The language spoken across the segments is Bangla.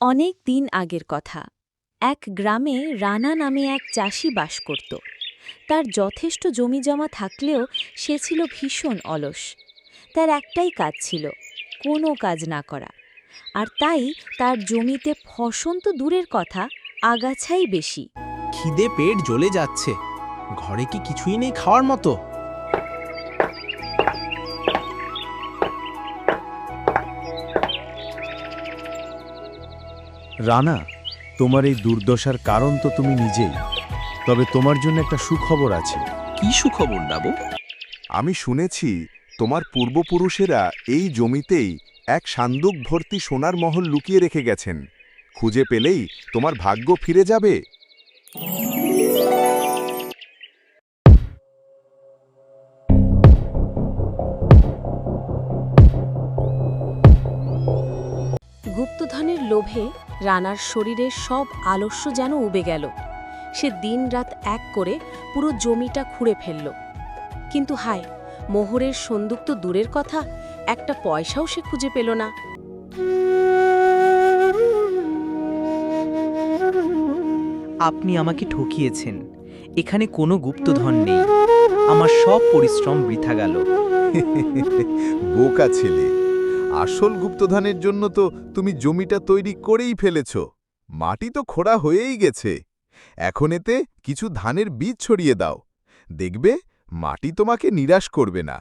অনেক দিন আগের কথা। এক গ্রামে রানা নামে এক চাষি বাস করত। তার যথেষ্ট জমি জমা থাকলেও সে ছিল ভীষণ অলস। তার একটাই কাজ ছিল, কোনো কাজ না করা। আর তাই তার জমিতে ফসন তো দূরের কথা, আগাছাই বেশি। খিদে পেট জ্বলে যাচ্ছে। ঘরে কি কিছুই নেই খাওয়ার মতো? রানা তোমার এই দুর্দশার কারণ তো তুমি নিজেই তবে তোমার জন্য একটা সুখবর আছে। কি সুখবর ডাবো? আমি শুনেছি তোমার পূর্বপুরুষেরা এই জমিতেই এক সান্দুক ভর্তি সোনার মহল লুকিয়ে রেখে গেছেন। খুঁজে পেলেই তোমার ভাগ্য ফিরে যাবে। গুপ্তধনের লোভে রানার শরীরের সব আলস্য যেন উবে গেল। সে দিনরাত এক করে পুরো জমিটা খুঁড়ে ফেলল। কিন্তু হায় মোহরের সন্দুক তো দূরের কথা একটা পয়সাও সে খুঁজে পেল না। আপনি আমাকে ঠকিয়েছেন। এখানে কোনো গুপ্তধন নেই। আমার সব পরিশ্রম বৃথা গেল। বোকা ছেলে। আসল গুপ্তধনের জন্য তো তুমি জমিটা তৈরি করেই ফেলেছ। মাটি তো খোঁড়া হয়েই গেছে। এখন এতে কিছু ধানের বীজ ছড়িয়ে দাও। দেখবে, মাটি তোমাকে নিরাশ করবে না।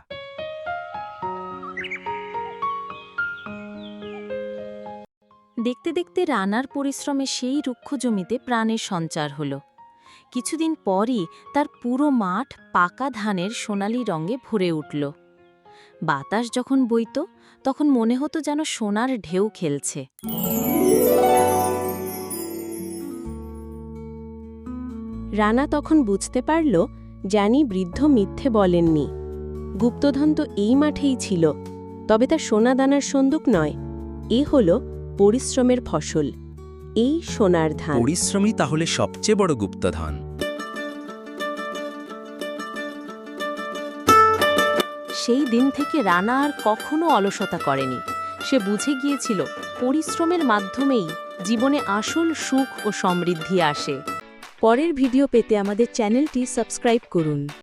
দেখতে দেখতে রানার পরিশ্রমে সেই রুক্ষ জমিতে প্রাণের সঞ্চার হল। কিছুদিন পরই তার পুরো মাঠ পাকা ধানের সোনালি রঙে ভরে উঠল। বাতাস যখন বইত, তখন মনে হতো যেন সোনার ঢেউ খেলছে। রানা তখন বুঝতে পারল জানি বৃদ্ধ মিথ্যে বলেননি। গুপ্তধন তো এই মাঠেই ছিল, তবে তা সোনাদানার সন্দুক নয়, এ হল পরিশ্রমের ফসল, এই সোনার ধান। পরিশ্রমই তাহলে সবচেয়ে বড় গুপ্তধন। সেই দিন থেকে রানা আর কখনো অলসতা করেনি। সে বুঝে গিয়েছিল, পরিশ্রমের মাধ্যমেই জীবনে আসল সুখ ও সমৃদ্ধি আসে। পরের ভিডিও পেতে আমাদের চ্যানেলটি সাবস্ক্রাইব করুন।